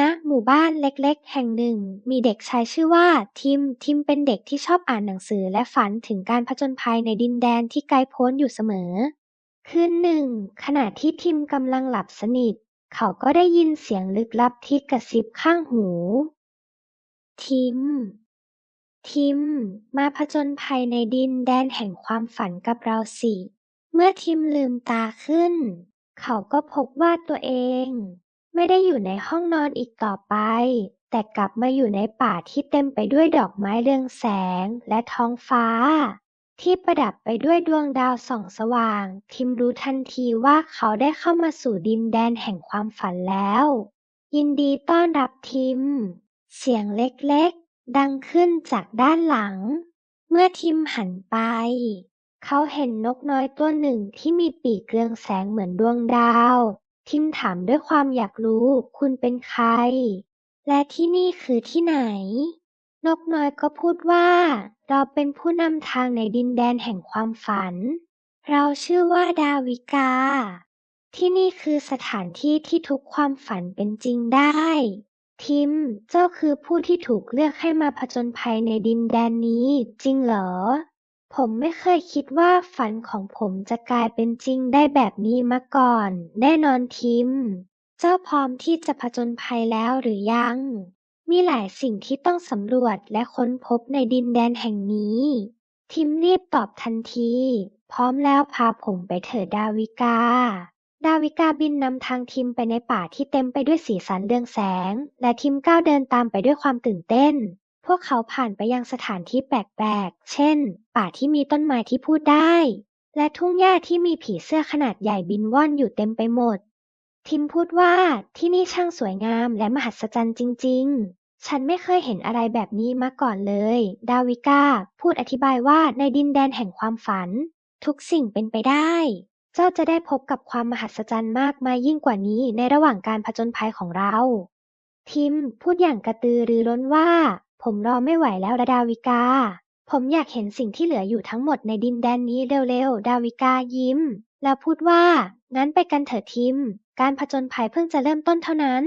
ณหมู่บ้านเล็กๆ แห่งหนึ่ง มีเด็กชายชื่อว่าทิม ทิมเป็นเด็กที่ชอบอ่านหนังสือและฝันถึงการผจญภัยในดินแดนที่ไกลโพ้นอยู่เสมอ คืนหนึ่ง ขณะที่ทิมกำลังหลับสนิท เขาก็ได้ยินเสียงลึกลับที่กระซิบข้างหู ทิม ทิม มาผจญภัยในดินแดนแห่งความฝันกับเราสิ เมื่อทิมลืมตาขึ้น เขาก็พบว่าตัวเอง ไม่ได้อยู่ในห้องนอนอีกต่อไป แต่กลับมาอยู่ในป่าที่เต็มไปด้วยดอกไม้เรืองแสงและท้องฟ้า ที่ประดับไปด้วยดวงดาวส่องสว่าง ทิมรู้ทันทีว่าเขาได้เข้ามาสู่ดินแดนแห่งความฝันแล้ว ยินดีต้อนรับทิม เสียงเล็กๆ ดังขึ้นจากด้านหลัง เมื่อทิมหันไปเขาเห็นนกน้อยตัวหนึ่งที่มีปีกเรืองแสงเหมือนดวงดาว ทิมถามด้วยความอยากรู้ คุณเป็นใคร และที่นี่คือที่ไหน นกน้อยก็พูดว่า เราเป็นผู้นำทางในดินแดนแห่งความฝัน เราชื่อว่าดาวิกา ที่นี่คือสถานที่ที่ทุกความฝันเป็นจริงได้ ทิม เจ้าคือผู้ที่ถูกเลือกให้มาผจญภัยในดินแดนนี้ จริงเหรอ ผมไม่เคยคิดว่าฝันของผมจะกลายเป็นจริงได้แบบนี้มาก่อน แน่นอนทิม เจ้าพร้อมที่จะผจญภัยแล้วหรือยัง มีหลายสิ่งที่ต้องสำรวจและค้นพบในดินแดนแห่งนี้ ทิมรีบตอบทันที พร้อมแล้วพาผมไปเถิดดาวิกา ดาวิกาบินนำทางทิมไปในป่าที่เต็มไปด้วยสีสันเรืองแสง และทิมก้าวเดินตามไปด้วยความตื่นเต้น พวกเขาผ่านไปยังสถานที่แปลกๆ เช่น ป่าที่มีต้นไม้ที่พูดได้ และทุ่งหญ้าที่มีผีเสื้อขนาดใหญ่บินว่อนอยู่เต็มไปหมด ทิมพูดว่าที่นี่ช่างสวยงามและมหัศจรรย์จริง ๆ ฉันไม่เคยเห็นอะไรแบบนี้มาก่อนเลย ดาวิก้าพูดอธิบายว่าในดินแดนแห่งความฝัน ทุกสิ่งเป็นไปได้ เจ้าจะได้พบกับความมหัศจรรย์มากมายยิ่งกว่านี้ในระหว่างการผจญภัยของเราทิมพูดอย่างกระตือรือร้นว่า ผมรอไม่ไหวแล้วละดาวิกา ผมอยากเห็นสิ่งที่เหลืออยู่ทั้งหมดในดินแดนนี้เร็วๆ ดาวิกายิ้ม แล้วพูดว่า งั้นไปกันเถอะทิม การผจญภัยเพิ่งจะเริ่มต้นเท่านั้น